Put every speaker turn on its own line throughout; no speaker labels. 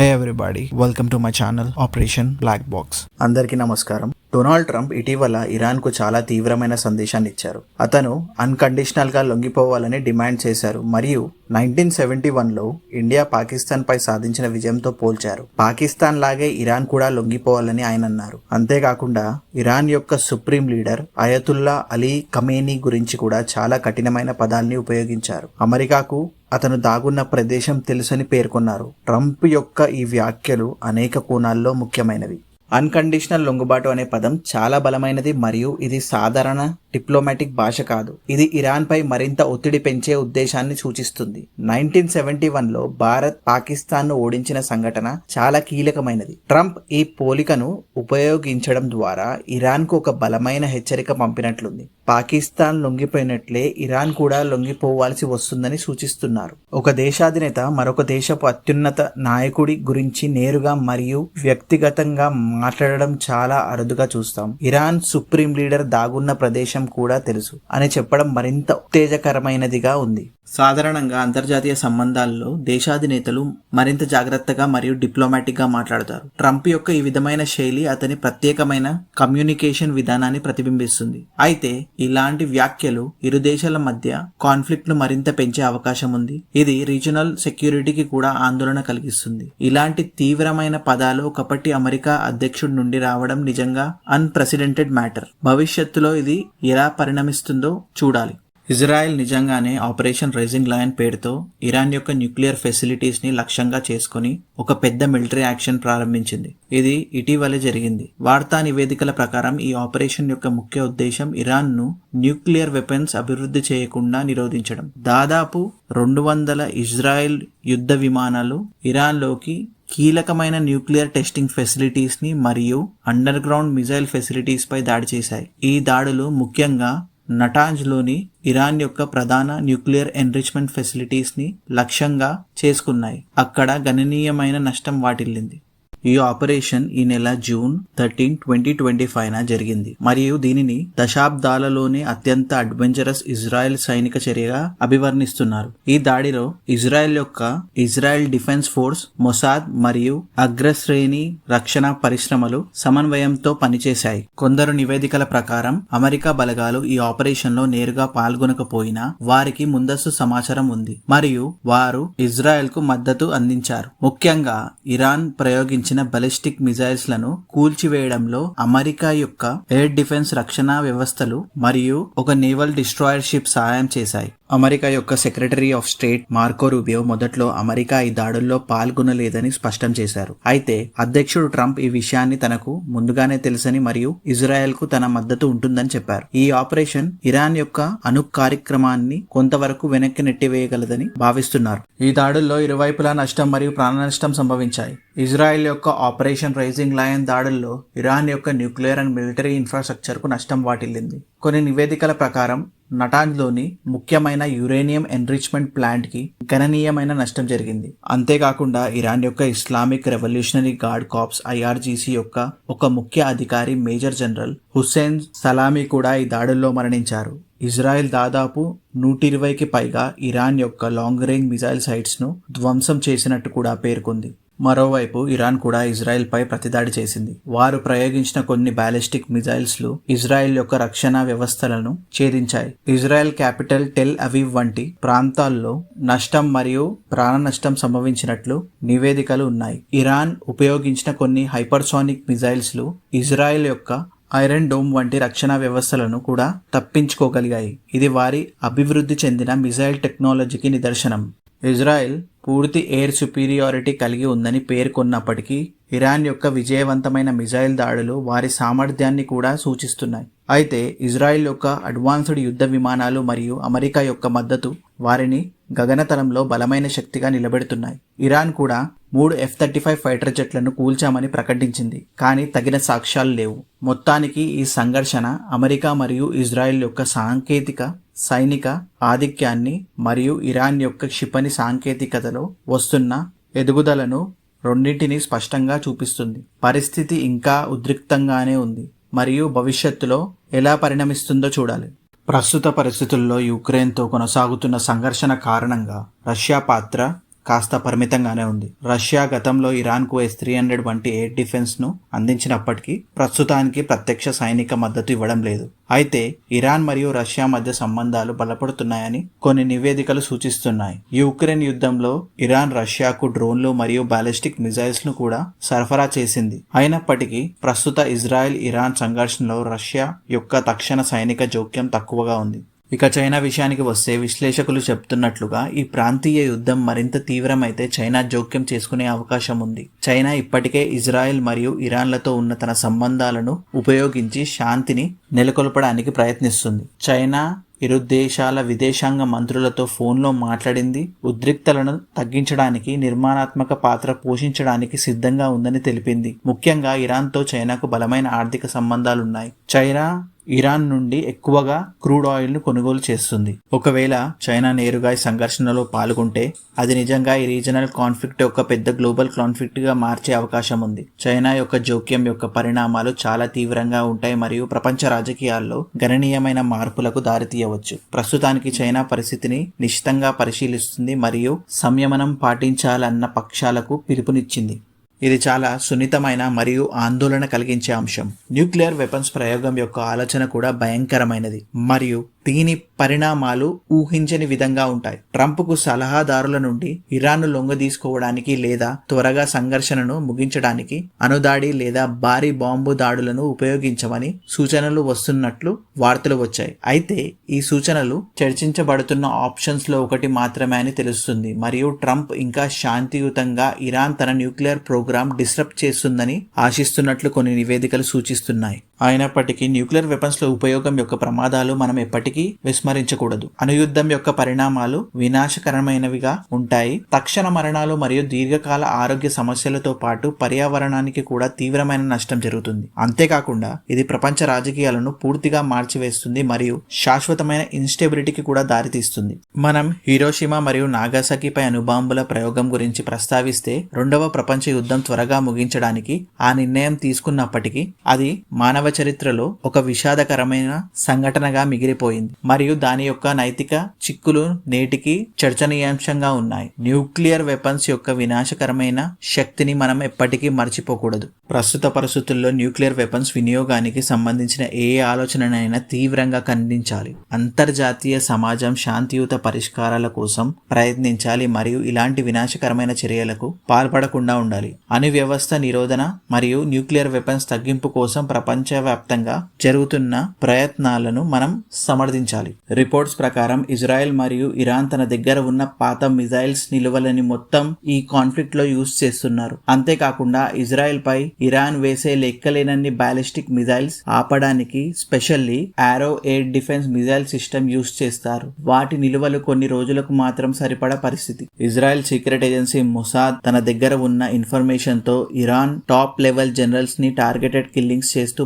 Hey everybody welcome to my channel operation black box అందరికీ నమస్కారం. Donald Trump ఇటీవల ఇరాన్కు చాలా తీవ్రమైన సందేశాన్ని ఇచ్చారు అతను అన్కండిషనల్గా లొంగిపోవాలని డిమాండ్ చేశారు మరియు నైన్టీన్ సెవెంటీ వన్లో ఇండియా పాకిస్తాన్ పై సాధించిన విజయంతో పోల్చారు. పాకిస్తాన్ లాగే ఇరాన్ కూడా లొంగిపోవాలని ఆయన అన్నారు. అంతేకాకుండా ఇరాన్ యొక్క supreme leader Ayatollah Ali Khamenei గురించి కూడా చాలా కఠినమైన పదాల్ని ఉపయోగించారు. అమెరికాకు అతను దాగున్న ప్రదేశం తెలుసని పేర్కొన్నారు. ట్రంప్ యొక్క ఈ వ్యాఖ్యలు అనేక కోణాల్లో ముఖ్యమైనవి. అన్కండిషనల్ లొంగుబాటు అనే పదం చాలా బలమైనది మరియు ఇది సాధారణ డిప్లొమాటిక్ భాష కాదు. ఇది ఇరాన్ పై మరింత ఒత్తిడి పెంచే ఉద్దేశాన్ని సూచిస్తుంది. నైన్టీన్ సెవెంటీ వన్లో భారత్ పాకిస్తాన్ను ఓడించిన సంఘటన చాలా కీలకమైనది. ట్రంప్ ఈ పోలికను ఉపయోగించడం ద్వారా ఇరాన్కు ఒక బలమైన హెచ్చరిక పంపినట్లుంది. పాకిస్తాన్ లొంగిపోయినట్లే ఇరాన్ కూడా లొంగిపోవాల్సి వస్తుందని సూచిస్తున్నారు. ఒక దేశాధినేత మరొక దేశపు అత్యున్నత నాయకుడి గురించి నేరుగా మరియు వ్యక్తిగతంగా మాట్లాడడం చాలా అరుదుగా చూస్తాం. ఇరాన్ సుప్రీం లీడర్ దాగున్న ప్రదేశం కూడా తెలుసు అని చెప్పడం మరింత ఉత్తేజకరమైనదిగా ఉంది. సాధారణంగా అంతర్జాతీయ సంబంధాల్లో దేశాధినేతలు మరింత జాగ్రత్తగా మరియు డిప్లొమాటిక్గా మాట్లాడతారు. ట్రంప్ యొక్క ఈ విధమైన శైలి అతని ప్రత్యేకమైన కమ్యూనికేషన్ విధానాన్ని ప్రతిబింబిస్తుంది. అయితే ఇలాంటి వ్యాఖ్యలు ఇరు దేశాల మధ్య కాన్ఫ్లిక్ట్ను మరింత పెంచే అవకాశం ఉంది. ఇది రీజనల్ సెక్యూరిటీకి కూడా ఆందోళన కలిగిస్తుంది. ఇలాంటి తీవ్రమైన పదాలు ఒకప్పటి అమెరికా అధ్యక్షుడి నుండి రావడం నిజంగా అన్ప్రెసిడెంటెడ్ మ్యాటర్ భవిష్యత్తులో ఇది ఎలా పరిణమిస్తుందో చూడాలి. ఇజ్రాయెల్ నిజంగానే ఆపరేషన్ రైజింగ్ లయన్ పేరుతో ఇరాన్ యొక్క న్యూక్లియర్ ఫెసిలిటీస్ని లక్ష్యంగా చేసుకుని ఒక పెద్ద మిలిటరీ యాక్షన్ ప్రారంభించింది. ఇది ఇటీవలే జరిగింది. వార్తా నివేదికల ప్రకారం ఈ ఆపరేషన్ యొక్క ముఖ్య ఉద్దేశం ఇరాన్ను న్యూక్లియర్ వెపన్స్ అభివృద్ధి చేయకుండా నిరోధించడం. దాదాపు రెండు వందల ఇజ్రాయెల్ యుద్ధ విమానాలు ఇరాన్లోకి కీలకమైన న్యూక్లియర్ టెస్టింగ్ ఫెసిలిటీస్ని మరియు అండర్ గ్రౌండ్ మిజైల్ ఫెసిలిటీస్ పై దాడి చేశాయి. ఈ దాడులు ముఖ్యంగా నటాంజ్లోని ఇరాన్ యొక్క ప్రధాన న్యూక్లియర్ ఎన్రిచ్మెంట్ ఫెసిలిటీస్ని లక్ష్యంగా చేసుకున్నాయి. అక్కడ గణనీయమైన నష్టం వాటిల్లింది. ఈ ఆపరేషన్ ఈ నెల June thirteen twenty twenty five జరిగింది. మరియు దీనిని దశాబ్దాలలోనే అత్యంత అడ్వెంచరస్ ఇజ్రాయెల్ సైనిక చర్యగా అభివర్ణిస్తున్నారు. ఈ దాడిలో ఇజ్రాయెల్ యొక్క ఇజ్రాయెల్ డిఫెన్స్ ఫోర్స్ మొసాద్ మరియు అగ్రశ్రేణి రక్షణ పరిశ్రమలు సమన్వయంతో పనిచేశాయి. కొందరు నివేదికల ప్రకారం అమెరికా బలగాలు ఈ ఆపరేషన్లో నేరుగా పాల్గొనకపోయినా వారికి ముందస్తు సమాచారం ఉంది. మరియు వారు ఇజ్రాయెల్కు మద్దతు అందించారు. ముఖ్యంగా ఇరాన్ ప్రయోగించిన బలిస్టిక్ మిజైల్స్లను కూల్చివేయడంలో అమెరికా యొక్క ఎయిర్ డిఫెన్స్ రక్షణ వ్యవస్థలు మరియు ఒక నేవల్ డిస్ట్రాయర్ షిప్ సహాయం చేశాయి. అమెరికా యొక్క secretary of state Marco Rubio మొదట్లో అమెరికా ఈ దాడుల్లో పాల్గొనలేదని స్పష్టం చేశారు. అయితే అధ్యక్షుడు ట్రంప్ ఈ విషయాన్ని తనకు ముందుగానే తెలుసని మరియు ఇజ్రాయెల్కు తన మద్దతు ఉంటుందని చెప్పారు. ఈ ఆపరేషన్ ఇరాన్ యొక్క అణు కార్యక్రమాన్ని కొంతవరకు వెనక్కి నెట్టివేయగలదని భావిస్తున్నారు. ఈ దాడుల్లో ఇరువైపులా నష్టం మరియు ప్రాణ నష్టం సంభవించాయి. ఇజ్రాయెల్ యొక్క ఆపరేషన్ రైజింగ్ లయన్ దాడుల్లో ఇరాన్ యొక్క న్యూక్లియర్ అండ్ మిలిటరీ ఇన్ఫ్రాస్ట్రక్చర్కు నష్టం వాటిల్లింది. కొన్ని నివేదికల ప్రకారం నటాన్లోని ముఖ్యమైన యురేనియం ఎన్రిచ్మెంట్ ప్లాంట్కి గణనీయమైన నష్టం జరిగింది. అంతేకాకుండా ఇరాన్ యొక్క Islamic revolutionary guard corps IRGC యొక్క ఒక ముఖ్య అధికారి మేజర్ జనరల్ హుస్సేన్ సలామీ కూడా ఈ దాడుల్లో మరణించారు. ఇజ్రాయెల్ దాదాపు నూట ఇరవైకి పైగా ఇరాన్ యొక్క లాంగ్ రేంజ్ మిజైల్ సైట్స్ను ధ్వంసం చేసినట్టు కూడా పేర్కొంది. మరోవైపు ఇరాన్ కూడా ఇజ్రాయెల్పై ప్రతిదాడి చేసింది. వారు ప్రయోగించిన కొన్ని బ్యాలిస్టిక్ మిజైల్స్లు ఇజ్రాయెల్ యొక్క రక్షణ వ్యవస్థలను ఛేదించాయి. ఇజ్రాయెల్ క్యాపిటల్ టెల్ అవీవ్ వంటి ప్రాంతాల్లో నష్టం మరియు ప్రాణ నష్టం సంభవించినట్లు నివేదికలు ఉన్నాయి. ఇరాన్ ఉపయోగించిన కొన్ని హైపర్సోనిక్ మిజైల్స్లు ఇజ్రాయెల్ యొక్క ఐరన్ డోమ్ వంటి రక్షణ వ్యవస్థలను కూడా తప్పించుకోగలిగాయి. ఇది వారి అభివృద్ధి చెందిన మిజైల్ టెక్నాలజీకి నిదర్శనం. ఇజ్రాయెల్ పూర్తి ఎయిర్ సుపీరియారిటీ కలిగి ఉందని పేర్కొన్నప్పటికీ ఇరాన్ యొక్క విజయవంతమైన మిజైల్ దాడులు వారి సామర్థ్యాన్ని కూడా సూచిస్తున్నాయి. అయితే ఇజ్రాయెల్ యొక్క అడ్వాన్స్డ్ యుద్ధ విమానాలు మరియు అమెరికా యొక్క మద్దతు వారిని గగనతలంలో బలమైన శక్తిగా నిలబెడుతున్నాయి. ఇరాన్ కూడా మూడు ఎఫ్ థర్టీ ఫైవ్ ఫైటర్ జెట్లను కూల్చామని ప్రకటించింది కానీ తగిన సాక్ష్యాలు లేవు. మొత్తానికి ఈ సంఘర్షణ అమెరికా మరియు ఇజ్రాయెల్ యొక్క సాంకేతిక సైనిక ఆధిక్యాన్ని మరియు ఇరాన్ యొక్క క్షిపణి సాంకేతికతలో వస్తున్న ఎదుగుదలను రెండింటినీ స్పష్టంగా చూపిస్తుంది. పరిస్థితి ఇంకా ఉద్రిక్తంగానే ఉంది మరియు భవిష్యత్తులో ఎలా పరిణమిస్తుందో చూడాలి. ప్రస్తుత పరిస్థితుల్లో యుక్రెయిన్తో కొనసాగుతున్న సంఘర్షణ కారణంగా రష్యా పాత్ర కాస్త పరిమితంగానే ఉంది. రష్యా గతంలో ఇరాన్కు ఎస్ త్రీ హండ్రెడ్ వంటి ఎయిర్ డిఫెన్స్ను అందించినప్పటికీ ప్రస్తుతానికి ప్రత్యక్ష సైనిక మద్దతు ఇవ్వడం లేదు. అయితే ఇరాన్ మరియు రష్యా మధ్య సంబంధాలు బలపడుతున్నాయని కొన్ని నివేదికలు సూచిస్తున్నాయి. యుక్రెయిన్ యుద్ధంలో ఇరాన్ రష్యాకు డ్రోన్లు మరియు బాలిస్టిక్ మిజైల్స్ను కూడా సరఫరా చేసింది. అయినప్పటికీ ప్రస్తుత ఇజ్రాయెల్ ఇరాన్ సంఘర్షణలో రష్యా యొక్క తక్షణ సైనిక జోక్యం తక్కువగా ఉంది. ఇక చైనా విషయానికి వస్తే విశ్లేషకులు చెప్తున్నట్లుగా ఈ ప్రాంతీయ యుద్ధం మరింత తీవ్రమైతే చైనా జోక్యం చేసుకునే అవకాశం ఉంది. చైనా ఇప్పటికే ఇజ్రాయెల్ మరియు ఇరాన్లతో ఉన్న తన సంబంధాలను ఉపయోగించి శాంతిని నెలకొల్పడానికి ప్రయత్నిస్తుంది. చైనా ఇరు దేశాల విదేశాంగ మంత్రులతో ఫోన్లో మాట్లాడింది. ఉద్రిక్తలను తగ్గించడానికి నిర్మాణాత్మక పాత్ర పోషించడానికి సిద్ధంగా ఉందని తెలిపింది. ముఖ్యంగా ఇరాన్తో చైనాకు బలమైన ఆర్థిక సంబంధాలున్నాయి. చైనా ఇరాన్ నుండి ఎక్కువగా క్రూడ్ ఆయిల్ను కొనుగోలు చేస్తుంది. ఒకవేళ చైనా నేరుగా ఈ సంఘర్షణలో పాల్గొంటే అది నిజంగా ఈ రీజనల్ కాన్ఫ్లిక్ట్ యొక్క పెద్ద గ్లోబల్ కాన్ఫ్లిక్ట్గా మార్చే అవకాశం ఉంది. చైనా యొక్క జోక్యం యొక్క పరిణామాలు చాలా తీవ్రంగా ఉంటాయి మరియు ప్రపంచ రాజకీయాల్లో గణనీయమైన మార్పులకు దారితీయవచ్చు. ప్రస్తుతానికి చైనా పరిస్థితిని నిశ్చితంగా పరిశీలిస్తుంది మరియు సంయమనం పాటించాలన్న పక్షాలకు పిలుపునిచ్చింది. ఇది చాలా సున్నితమైన మరియు ఆందోళన కలిగించే అంశం. న్యూక్లియర్ వెపన్స్ ప్రయోగం యొక్క ఆలోచన కూడా భయంకరమైనది. మరియు దీని పరిణామాలు ఊహించని విధంగా ఉంటాయి. ట్రంప్కు సలహాదారుల నుండి ఇరాన్ను లొంగదీసుకోవడానికి లేదా త్వరగా సంఘర్షణను ముగించడానికి అనుదాడి లేదా భారీ బాంబు దాడులను ఉపయోగించమని సూచనలు వస్తున్నట్లు వార్తలు వచ్చాయి. అయితే ఈ సూచనలు చర్చించబడుతున్న ఆప్షన్స్లో ఒకటి మాత్రమే అని తెలుస్తుంది. మరియు ట్రంప్ ఇంకా శాంతియుతంగా ఇరాన్ తన న్యూక్లియర్ ప్రోగ్రామ్ డిస్టర్బ్ చేస్తుందని ఆశిస్తున్నట్లు కొన్ని నివేదికలు సూచిస్తున్నాయి. అయినప్పటికీ న్యూక్లియర్ వెపన్స్ల ఉపయోగం యొక్క ప్రమాదాలు మనం ఎప్పటికీ విస్మరించకూడదు. అనుయుద్ధం యొక్క పరిణామాలు వినాశకరమైనవిగా ఉంటాయి. తక్షణ మరణాలు మరియు దీర్ఘకాల ఆరోగ్య సమస్యలతో పాటు పర్యావరణానికి కూడా తీవ్రమైన నష్టం జరుగుతుంది. అంతేకాకుండా ఇది ప్రపంచ రాజకీయాలను పూర్తిగా మార్చివేస్తుంది మరియు శాశ్వతమైన ఇన్స్టెబిలిటీకి కూడా దారితీస్తుంది. మనం హీరోషిమా మరియు నాగాసాకిపై అనుబాంబుల ప్రయోగం గురించి ప్రస్తావిస్తే రెండవ ప్రపంచ యుద్ధం త్వరగా ముగించడానికి ఆ నిర్ణయం తీసుకున్నప్పటికీ అది మానవ చరిత్రలో ఒక విషాదకరమైన సంఘటనగా మిగిలిపోయింది. మరియు దాని యొక్క నైతిక చిక్కులు నేటికి చర్చనీయాంశంగా ఉన్నాయి. న్యూక్లియర్ వెపన్స్ యొక్క వినాశకరమైన శక్తిని మనం ఎప్పటికీ మర్చిపోకూడదు. ప్రస్తుత పరిస్థితుల్లో న్యూక్లియర్ వెపన్స్ వినియోగానికి సంబంధించిన ఏ ఆలోచననైనా తీవ్రంగా ఖండించాలి. అంతర్జాతీయ సమాజం శాంతియుత పరిష్కారాల కోసం ప్రయత్నించాలి మరియు ఇలాంటి వినాశకరమైన చర్యలకు పాల్పడకుండా ఉండాలి. అణు వ్యవస్థ నిరోధన మరియు న్యూక్లియర్ వెపన్స్ తగ్గింపు కోసం ప్రపంచ ప్రపంచవ్యాప్తంగా జరుగుతున్న ప్రయత్నాలను మనం సమర్థించాలి. రిపోర్ట్స్ ప్రకారం ఇజ్రాయెల్ మరియు ఇరాన్ తన దగ్గర ఉన్న పాత మిజైల్స్ నిలువలని మొత్తం ఈ కాన్ఫ్లిక్ట్లో యూజ్ చేస్తున్నారు. అంతేకాకుండా ఇజ్రాయెల్ పై ఇరాన్ వేసే లెక్కలేనన్ని బ్యాలిస్టిక్ మిజైల్స్ ఆపడానికి specially Arrow air defence missile system use చేస్తారు. వాటి నిలువలు కొన్ని రోజులకు మాత్రం సరిపడా పరిస్థితి. ఇజ్రాయెల్ సీక్రెట్ ఏజెన్సీ మొసాద్ తన దగ్గర ఉన్న ఇన్ఫర్మేషన్తో ఇరాన్ టాప్ లెవెల్ జనరల్స్ని టార్గెటెడ్ కిల్లింగ్స్ చేస్తూ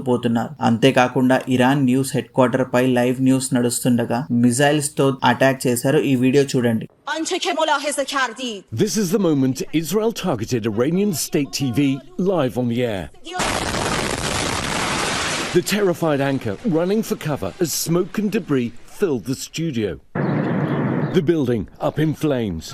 అంతేకాకుండా ఇరాన్ న్యూస్ హెడ్ క్వార్టర్ పై లైవ్ న్యూస్ నడుస్తుండగా మిజైల్స్ తో అటాక్ చేశారు ఈ వీడియో చూడండి
This is the moment Israel targeted Iranian state TV live on the air. The terrified anchor running for cover as smoke and debris filled the studio. The building up in flames.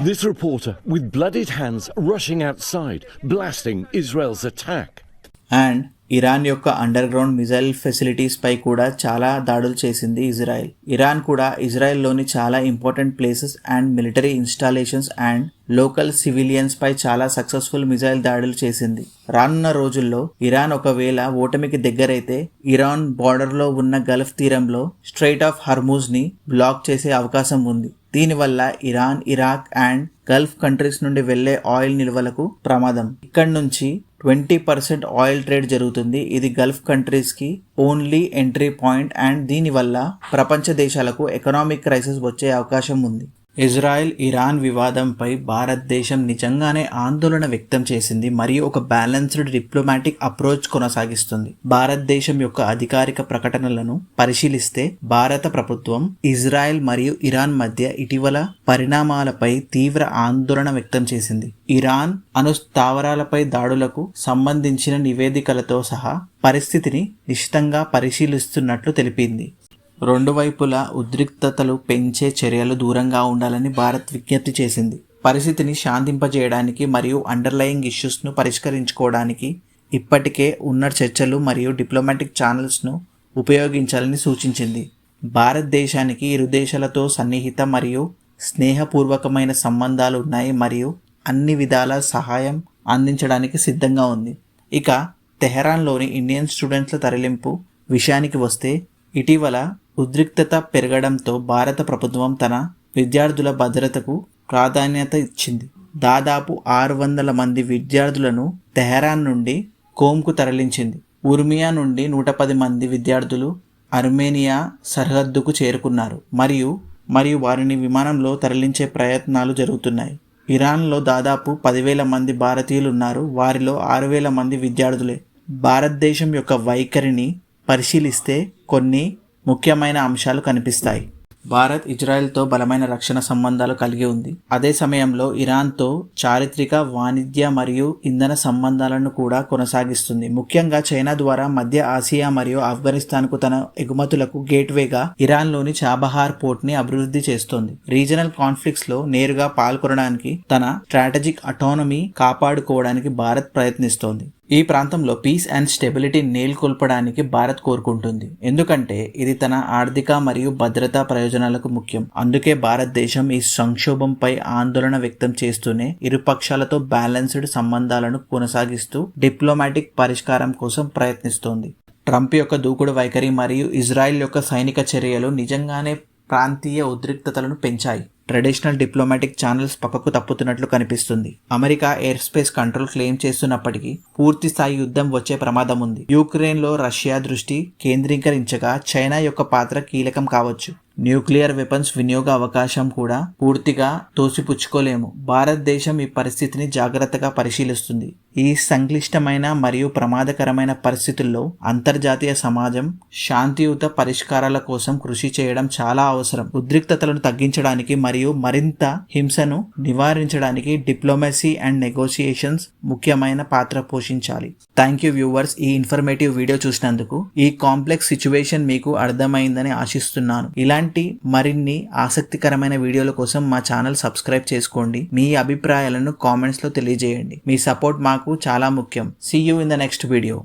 This reporter with bloodied hands rushing outside, blasting Israel's attack.
And Iran యొక్క underground missile ఫెసిలిటీస్పై కూడా చాలా దాడులు చేసింది Israel. Iran కూడా ఇజ్రాయెల్లోని చాలా important places and military installations and local సివిలియన్స్పై చాలా సక్సెస్ఫుల్ మిజైల్ దాడులు చేసింది. రానున్న రోజుల్లో ఇరాన్ ఒకవేళ ఓటమికి దగ్గరైతే ఇరాన్ బార్డర్లో ఉన్న గల్ఫ్ తీరంలో స్ట్రైట్ ఆఫ్ హర్మూజ్ని బ్లాక్ చేసే అవకాశం ఉంది. దీనివల్ల Iran Iraq and Gulf countries నుండి వెళ్ళే ఆయిల్ నిల్వలకు ప్రమాదం. ఇక్కడి నుంచి ట్వంటీ పర్సెంట్ ఆయిల్ ట్రేడ్ జరుగుతుంది. ఇది గల్ఫ్ కంట్రీస్కి ఓన్లీ ఎంట్రీ పాయింట్ అండ్ దీనివల్ల ప్రపంచ దేశాలకు ఎకనామిక్ క్రైసిస్ వచ్చే అవకాశం ఉంది. ఇజ్రాయెల్ ఇరాన్ వివాదంపై భారతదేశం నిజంగానే ఆందోళన వ్యక్తం చేసింది మరియు ఒక బ్యాలెన్స్డ్ డిప్లొమాటిక్ అప్రోచ్ కొనసాగిస్తుంది. భారతదేశం యొక్క అధికారిక ప్రకటనలను పరిశీలిస్తే భారత ప్రభుత్వం ఇజ్రాయెల్ మరియు ఇరాన్ మధ్య ఇటీవల పరిణామాలపై తీవ్ర ఆందోళన వ్యక్తం చేసింది. ఇరాన్ అణు స్థావరాలపై దాడులకు సంబంధించిన నివేదికలతో సహా పరిస్థితిని నిశితంగా పరిశీలిస్తున్నట్లు తెలిపింది. రెండు వైపులా ఉద్రిక్తతలు పెంచే చర్యలు దూరంగా ఉండాలని భారత్ విజ్ఞప్తి చేసింది. పరిస్థితిని శాంతింపజేయడానికి మరియు అండర్లయింగ్ ఇష్యూస్ను పరిష్కరించుకోవడానికి ఇప్పటికే ఉన్న చర్చలు మరియు డిప్లొమాటిక్ ఛానల్స్ను ఉపయోగించాలని సూచించింది. భారతదేశానికి ఇరు దేశాలతో సన్నిహిత మరియు స్నేహపూర్వకమైన సంబంధాలు ఉన్నాయి మరియు అన్ని విధాల సహాయం అందించడానికి సిద్ధంగా ఉంది. ఇక తెహరాన్లోని ఇండియన్ స్టూడెంట్ల తరలింపు విషయానికి వస్తే ఇటీవల ఉద్రిక్తత పెరగడంతో భారత ప్రభుత్వం తన విద్యార్థుల భద్రతకు ప్రాధాన్యత ఇచ్చింది. దాదాపు ఆరు వందల మంది విద్యార్థులను తెహరాన్ నుండి కోమ్కు తరలించింది. ఉర్మియా నుండి నూట పది మంది విద్యార్థులు అర్మేనియా సరిహద్దుకు చేరుకున్నారు. మరియు మరియు వారిని విమానంలో తరలించే ప్రయత్నాలు జరుగుతున్నాయి. ఇరాన్లో దాదాపు పదివేల మంది భారతీయులు ఉన్నారు వారిలో ఆరు వేల మంది విద్యార్థులే. భారతదేశం యొక్క వైఖరిని పరిశీలిస్తే కొన్ని ముఖ్యమైన అంశాలు కనిపిస్తాయి. భారత్ ఇజ్రాయెల్తో బలమైన రక్షణ సంబంధాలు కలిగి ఉంది. అదే సమయంలో ఇరాన్తో చారిత్రక వాణిజ్య మరియు ఇంధన సంబంధాలను కూడా కొనసాగిస్తుంది. ముఖ్యంగా చైనా ద్వారా మధ్య ఆసియా మరియు ఆఫ్ఘనిస్తాన్కు తన ఎగుమతులకు గేట్వేగా ఇరాన్లోని చాబహార్ పోర్ట్ని అభివృద్ధి చేస్తోంది. రీజనల్ కాన్ఫ్లిక్ట్స్లో నేరుగా పాల్గొనడానికి తన స్ట్రాటజిక్ అటానమీ కాపాడుకోవడానికి భారత్ ప్రయత్నిస్తోంది. ఈ ప్రాంతంలో పీస్ అండ్ స్టెబిలిటీ నేల్కొల్పడానికి భారత్ కోరుకుంటుంది. ఎందుకంటే ఇది తన ఆర్థిక మరియు భద్రతా ప్రయోజనాలకు ముఖ్యం. అందుకే భారతదేశం ఈ సంక్షోభంపై ఆందోళన వ్యక్తం చేస్తూనే ఇరు పక్షాలతో బ్యాలెన్స్డ్ సంబంధాలను కొనసాగిస్తూ డిప్లొమాటిక్ పరిష్కారం కోసం ప్రయత్నిస్తోంది. ట్రంప్ యొక్క దూకుడు వైఖరి మరియు ఇజ్రాయెల్ యొక్క సైనిక చర్యలు నిజంగానే ప్రాంతీయ ఉద్రిక్తతలను పెంచాయి. ట్రెడిషనల్ డిప్లొమాటిక్ ఛానల్స్ పక్కకు తప్పుతున్నట్లు కనిపిస్తుంది. America air space control claim చేస్తున్నప్పటికీ పూర్తి స్థాయి యుద్ధం వచ్చే ప్రమాదం ఉంది యుక్రెయిన్లో రష్యా దృష్టి కేంద్రీకరించగా చైనా యొక్క పాత్ర కీలకం కావచ్చు. న్యూక్లియర్ వెపన్స్ వినియోగ అవకాశం కూడా పూర్తిగా తోసిపుచ్చుకోలేము. భారతదేశం ఈ పరిస్థితిని జాగ్రత్తగా పరిశీలిస్తుంది. ఈ సంక్లిష్టమైన మరియు ప్రమాదకరమైన పరిస్థితుల్లో అంతర్జాతీయ సమాజం శాంతియుత పరిష్కారాల కోసం కృషి చేయడం చాలా అవసరం. ఉద్రిక్తతలను తగ్గించడానికి మరియు మరియు మరింత హింసను నివారించడానికి డిప్లొమసీ అండ్ నెగోసియేషన్స్ ముఖ్యమైన పాత్ర పోషించాలి. థ్యాంక్ యూ వ్యూవర్స్ ఈ ఇన్ఫర్మేటివ్ వీడియో చూసినందుకు ఈ కాంప్లెక్స్ సిచ్యువేషన్ మీకు అర్థమైందని ఆశిస్తున్నాను. ఇలాంటి మరిన్ని ఆసక్తికరమైన వీడియోల కోసం మా ఛానల్ సబ్స్క్రైబ్ చేసుకోండి. మీ అభిప్రాయాలను కామెంట్స్లో తెలియజేయండి. మీ సపోర్ట్ మాకు చాలా ముఖ్యం. See you in the next video